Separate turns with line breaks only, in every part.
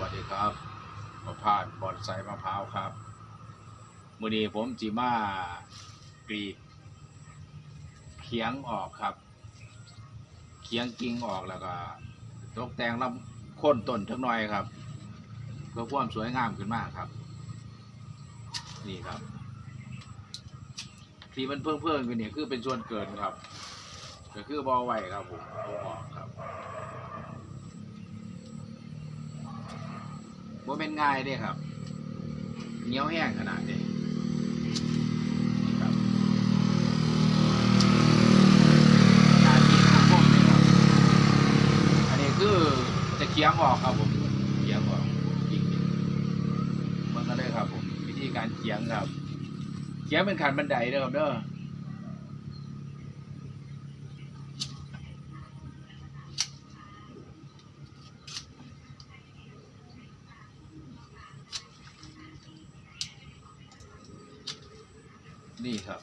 วัสดีครับประพาสบอนไซมะพร้าวครับมือนี้ผมจีมากรีดเขียงออกครับเขียงกิ่งออกแล้วก็ตกแต่งลำค่นต้นทักหน่อยครับ เพื่อความสวยงามขึ้นมากครับ นี่ครับ ที่มันเพิ่มเพิ่มกันเนี่ยคือเป็นส่วนเกินครับก็คือบอไหวครับผมเอาออกครับ ว่าเป็นง่ายเด้ครับเหนียวแห้งขนาดนี้นี่ครับงานที่ข้างบนนี่ครับอันนี้คือจะเคี้ยงออกครับผมเคี้ยงออกจริงๆมันก็เลยครับผมวิธีการเคี้ยงครับเคี้ยงเป็นขันบันไดเด้อครับเด้อ นี่ครับ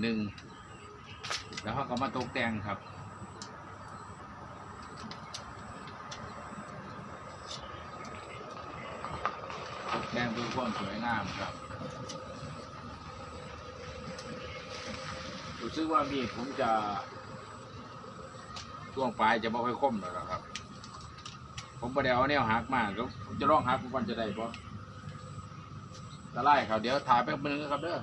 หนึ่งแล้วเขาก็มาตกแต่งครับ ตกแต่งเพื่อความสวยงามครับรู้สึกว่ามีดผมจะช่วงปลายจะไม่ค่อยคมแล้วครับ ผมประเดี๋ยวเอาแนวหักมาแล้วผมจะลองหักมันจะได้ปะจะไล่ครับเดี๋ยวถ่ายแป๊บนึงนะครับเด้อ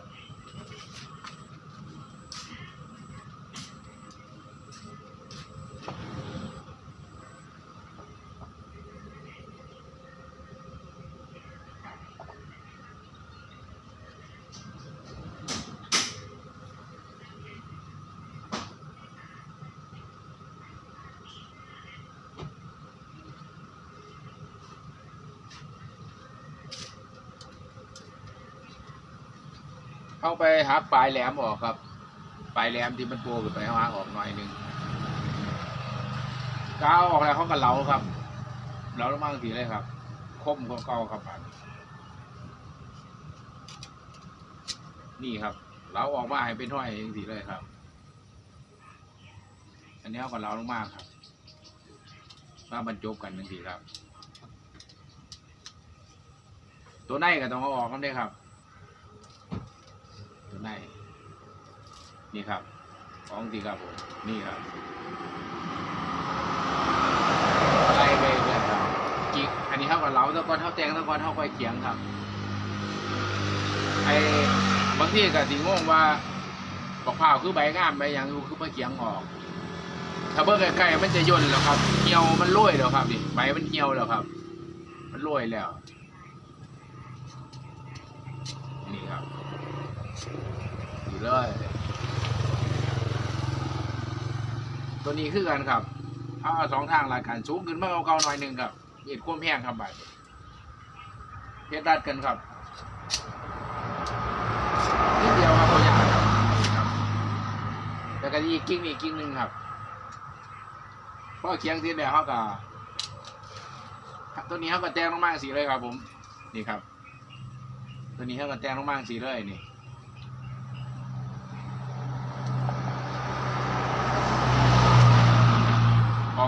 เข้าไปหาปลายแหลมออกครับ ปลายแหลมที่มันโผล่ขึ้นไปเอาหาออกหน่อยหนึงก้าวออกแล้วเขาก็เหลาครับเหลาลงมาทีเลยครับ คมก็เก่าครับนี่ครับเหลาออกมาให้เป็นห้อยอย่างทีเลยครับ อันนี้เขาก็เหลาลงมาครับมาบรรจบกันทังทีครับ ตัวในก็ต้องเอาออกกันด้ครับ ในนี่ครับ ของดีครับผมนี่ครับไล่ไปเลยครับจิกอันนี้เท่ากับเหลาตะกอนเท่าแตงตะกอนเท่าไฟเขียงครับไอ้บางที่ก็สิงงว่าบอกเผาคือใบงามใบหยังคือไฟเขียงออกถ้าเบิ่งใกล้ๆมันจะย่นแล้วครับเหี่ยวมันโรยแล้วครับนี่ใบมันเหี่ยวแล้วครับ มันโรยแล้ว นี่ครับ ดีเลย ตัวนี้คือกันครับเอาสองทางหลักการสูงขึ้นมาเอาเก่าหน่อยหนึ่งครับเห็ดควมแห้งครับบัดเฮ็ดดัดกันครับนิดเดียวครับตัวอย่างครับแล้วก็อีกกิ้งนี่กิ้งหนึ่งครับเพราะเคียงที่แล้วเขาก็ตัวนี้เขาก็แจ้งลงมาสีเลยครับ ผม นี่ครับ ตัวนี้เขาก็แจ้งลงมาสีเลยนี่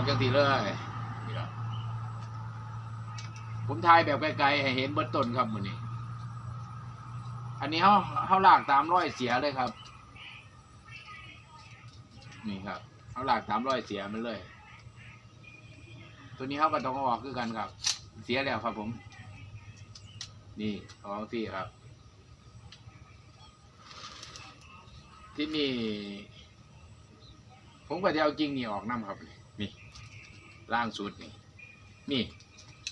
ออกจังสีเลยนี่ครับผมถ่ายแบบไกลๆให้เห็นเบิดต้นครับมือนี้ อันนี้เขาเขาลากตามร้อยเสียเลยครับ นี่ครับเขาลากตามร้อยเสียมันเลย ตัวนี้เขาก็ต้องออกคือกันครับ เสียแล้วครับผม นี่ออกที่ครับ ที่นี่ผมก็จะเอาจริงนี่ออกน้ำครับนี่ล่างสุดนี่ นี่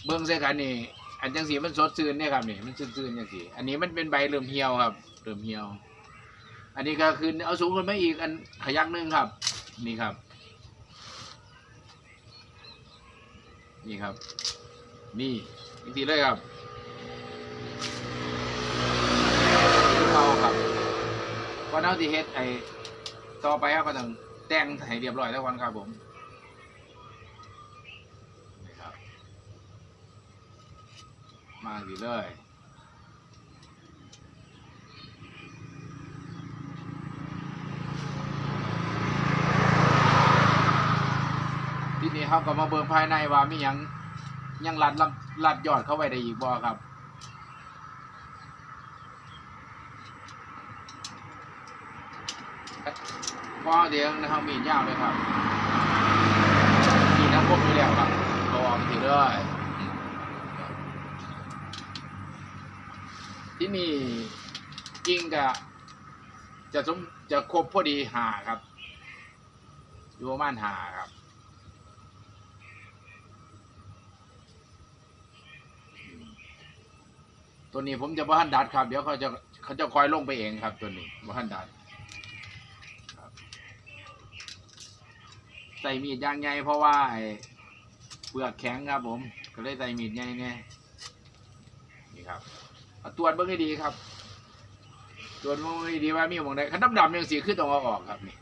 เบิ้งใส่กันนี่ อันจังสีมันสดซื่นเนี่ยครับนี่ มันซื่นๆจังสีอันนี้มันเป็นใบเริ่มเหี่ยวครับ เริ่มเหี่ยว อันนี้ก็คือเอาสูงขึ้นมาอีก อันขยักหนึ่งครับ นี่ครับ นี่ครับ นี่จริงๆเลยครับเข้าครับก็เท่าที่เฮ็ดไอต่อไปครับก็ต้องแต่งให้เรียบร้อยแล้ววันครับผม มาดีเลยทีนี้เขาก็มาเบิ่งภายในว่ามียังยังรัดรัดยอดเข้าไว้ได้อีกบ่ครับพอเดี๋ยวนะครับมีดยาวเลยครับมีน้ำพวกอยู่แล้วครับลองทีเลย ที่นี่จริงกับจะสมจะครบพอดีหาครับอยู่ประมาณหาครับตัวนี้ผมจะบ้านดัดครับ เดี๋ยวเขาจะเขาจะคอยลงไปเองครับ ตัวนี้บ้านดัดใส่มีดยางใหญ่เพราะว่าเปลือกแข็งครับผม ก็เลยใส่มีดใหญ่แน่นี่ครับ เอาตรวจเบิ่งให้ดีครับ ตรวจเบิ่งให้ดีว่ามีหมองใดคันดำๆยังสีขึ้นตรงเอาออกครับนี่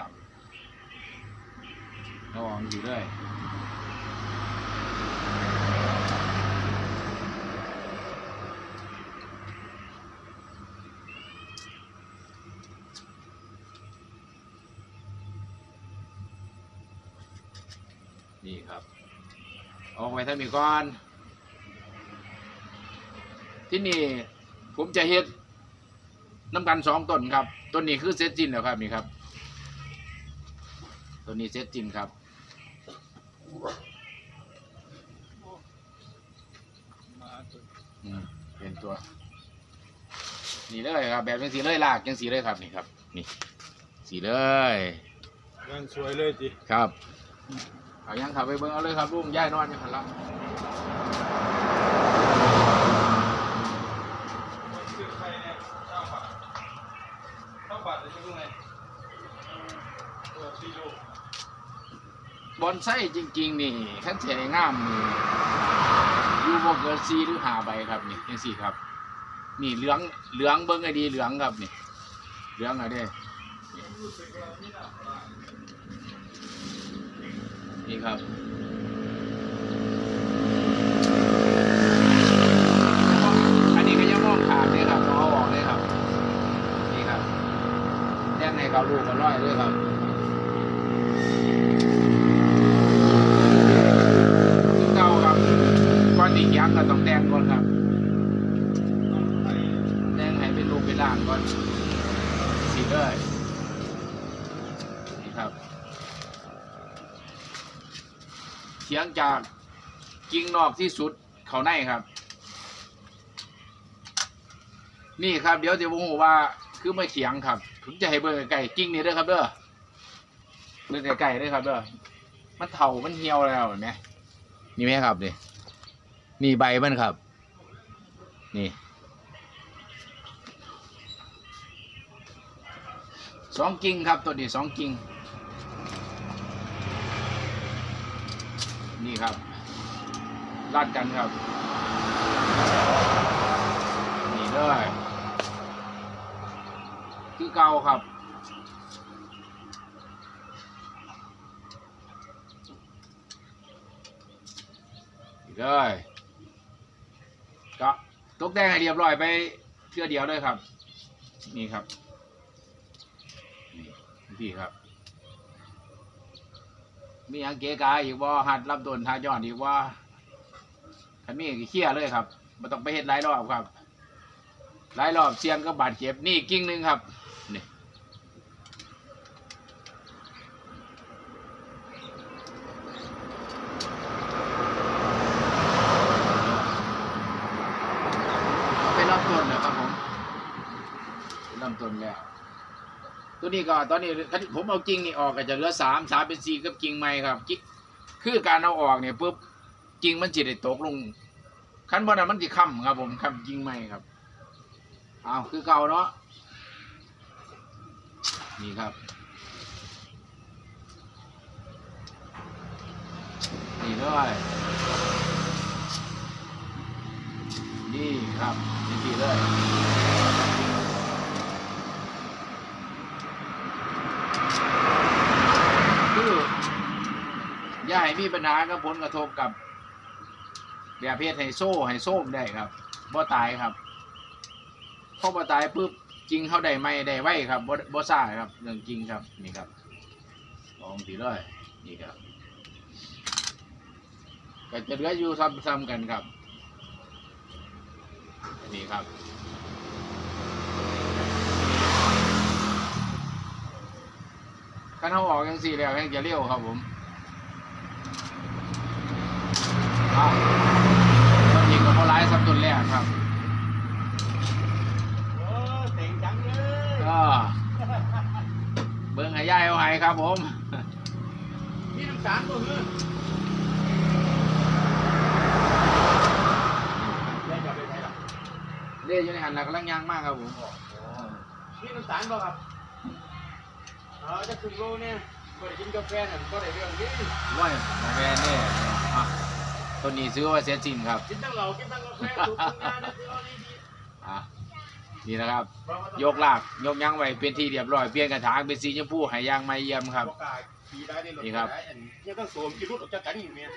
ดำๆเอาออกอยู่เลยนี่ครับ ออกไปท่านมีก่อน ที่นี่ผมจะเฮ็ดน้ำกันสองต้นครับต้นนี้คือเซตจินแล้วครับนี่ครับต้นนี้เซตจินครับอืมเป็นตัว นี่เลยครับ แบบเป็นสีเลยลากยังสีเลยครับนี่ครับ นี่สีเลย
ยังสวยเลยจิ
ครับ เอายังขับไปเบิ่งเอาเลยครับลุงย่ายนอนอยู่หันหลัง
ซื้อใครเนี่ยเก้าบาทเก้าบาทจะซื้อไงตัวสี่ลูก
บอนไส้จริง ๆ นี่ขั้นเสียงามนี่อยู่บ่เกินซีหรือหาใบครับนี่ยังสี่ครับ นี่เหลืองเหลืองเบิ่งไอดีเหลืองครับนี่เหลืองอะไรเด้
นี่น่ะ
นี่ครับอันนี้ก็ยังมองขาดเลยครับต้องเอาออกเลยครับ นี่ครับแจ้งให้เขาลูกกันร้อยเลยครับถึงเก่าครับก่อน ต้องแดงก่อนครับแดงให้เป็นลูกเป็นล่างก่อนสีเลยนี่ครับเฉียงจากกิ่งนอกที่สุดเขาในครับ นี่ครับเดี๋ยวจะบอกว่าคือไม่เฉียงครับผมจะให้เบิ่งไก่กิ่งนี่ด้อครับเด้อเบิ่งไก่ด้อครับเด้อมันเถามันเหี่ยวแล้วเห็นไหมนี่ไหมครับนี่ นี่ใบมันครับ นี่สองกิ่งครับตัวนี้สองกิ่งนี่ครับลาดกันครับ นี่เลยคือเก่าครับนี่เลย กแต่งให้เรียบร้อยไปเทื่อเดียวเลยครับ นี่ครับนี่พี่ครับ มีอังเกกาอีกว่าหัดรับโดนทายอดอีกว่าขันมีเคลียเลยครับไม่ต้องไปเห็ดหลายรอบครับหลายรอบเสียงก็บาดเจ็บนี่กิ่งหนึ่งครับนี่เป็นลำต้นนะครับผมเป็นลำต้นแล้ว ตัวนี้ก็ตอนนี้ผมเอากิ่งนี่ออกก็จะเหลือสามสามเป็นสี่กับกิ่งใหม่ครับคือการเอาออกเนี่ยปุ๊บกิ่งมันจิได้ตกลงขั้นบนนั้นมันจะค้ำครับ ผมค้ำกิ่งใหม่ครับเอาคือเก่าเนาะนี่ครับ นี่เลยนี่ครับนี่ทีเลย คืออย่าให้ มีปัญหากับผลกระทบกับแบบเพศไฮโซ่ไฮโซมได้ครับบ่ตายครับพอบ่ตายปุ๊บจริงเขาได้ไม่ได้ไว้ครับบ่บ่ซ่าครับเรื่องจริงครับนี่ครับลองสีเลยนี่ครับกก็จะเหลืออยู่ซ้ำๆกันครับนี่ครับคันเขาออกยังสี่แล้วยังจะเลี้ยวครับผมอะต้นยิงกับพอร้ายสับต้นแรกครับ
โอ้เต็งจังเลย
ก็เบิ้งให้ย่ายเอาให้ ครับผม
นี่น้ำตาลตัวเฮ้ยได้จับไปไหนล่ะ
เล่อยู่ในหันหลักกำลังย่างมากครับผม
นี่น้ำตาลบ่ครับอ๋อจะขึ้นโลเนี่ยก็ได้กินกาแฟน่ะก็ได้เรื่องนี้
ว้ยมาแวนนี่อะต้นนี้ซื้อว่าเสียจริงครับ
กินทั้งเหล้ากินทั้งกาแฟถูกทุกงานนะคือเอาดี
อะ นี่นะครับ
ๆบ่ว่าต้อง
ยกลากยกยั้งไว้เป็นที่เรียบร้อยเปลี่ยนกระถางเป็นสีชมพูให้ยางไม่เยี่ยมครับ
บ่กล้าขี่ได้ในรถ
นี่ครับ
ได้อันเนี่ยต้องสวมกินรุดออกจากกันอยู่เนี่ย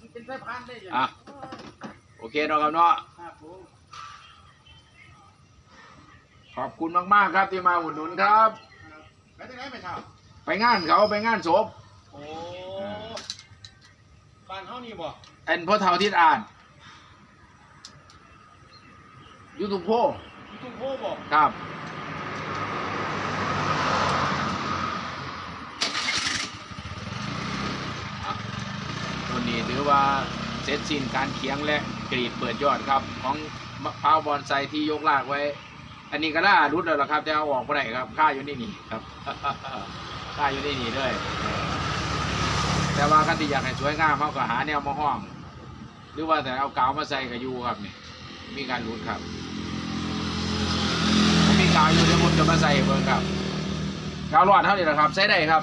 มันเป็นสายพานได้ยัง
อะโอเคเนาะครับเนาะ
ครับผม
ขอบคุณมากๆครับที่มาอุดหนุนครับ
ไปที่ไหนไม่เท่า
ไปงานเขาไปงานศพ
โอ้บ้านเฮานี่บ่
อันพ่อเฒ่าทิศอ่านยูทูบโพ
อยู่ทุ่งโพบ่
ครับตัวนี้ถือว่าเสร็จสิ้นการเคียงและกรีดเปิดยอดครับ ของมะพร้าวบอนไซที่ยกลากไว้ อันนี้ก็ล่ารุดแล้วล่ะครับจะเอาออกไปไหนครับค่าอยู่นี่นี่ครับค่าอยู่นี่นี่เลยแต่ว่ากันที่อยากให้สวยงามเขาก็หาแนวมาห้อง หรือว่าแต่เอากาวมาใส่กับยูครับนี่มีการรุดครับ กาวอยู่เดี๋ยวผมจะมาใส่เบิ่งครับกาวรอดเท่านี้นะครับ ใช้ได้ครับ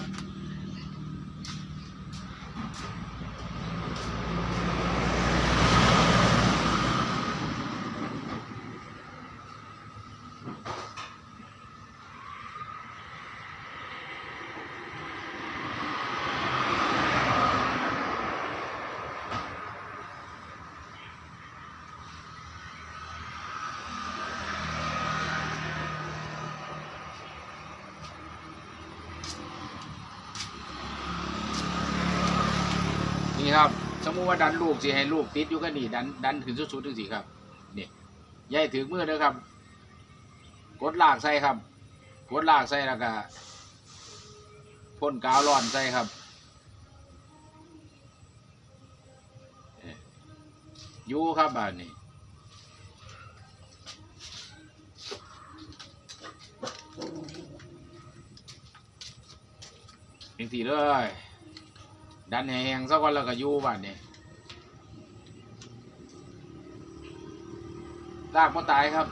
นี่ครับ สมมุติว่าดันลูกสิให้ลูกติดอยู่กันนี่ดันดันถึงสุดๆถึงสิครับนี่ย่ายถึงมือเด้อครับ กดลากใส่ครับ กดลากใส่แล้วก็พ่นกาวร้อนใส่ครับอยู่ครับบ้านนี้จังสีเลย ดันแหงสักวันแล้วก็อยู่บ้านนี่ลากมาตายครับ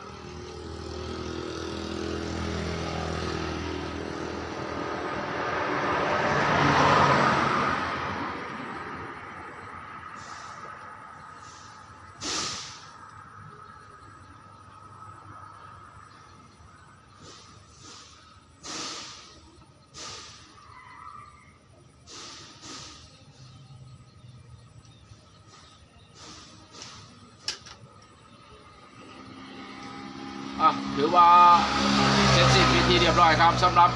อะถือว่าเสร็จสิ้นพิธีเรียบร้อยครับสำหรับ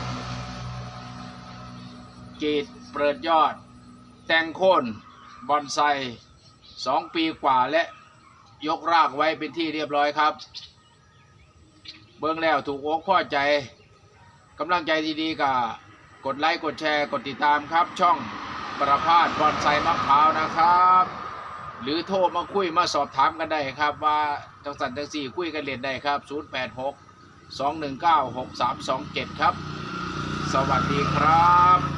กรีดเปิดยอด แตงโคนบอนไซสองปีกว่าและยกรากไว้เป็นที่เรียบร้อยครับ เบื้องแล้วถูกอกพ่อใจกำลังใจดีๆกับกดไลค์ กดแชร์ กดติดตามครับ ช่องประพาสบอนไซมะพร้าวนะครับ หรือโทรมาคุยมาสอบถามกันได้ครับ ว่าจังสันจังสี่คุยกันเรียนได้ครับ 086 219 6327 ครับ สวัสดีครับ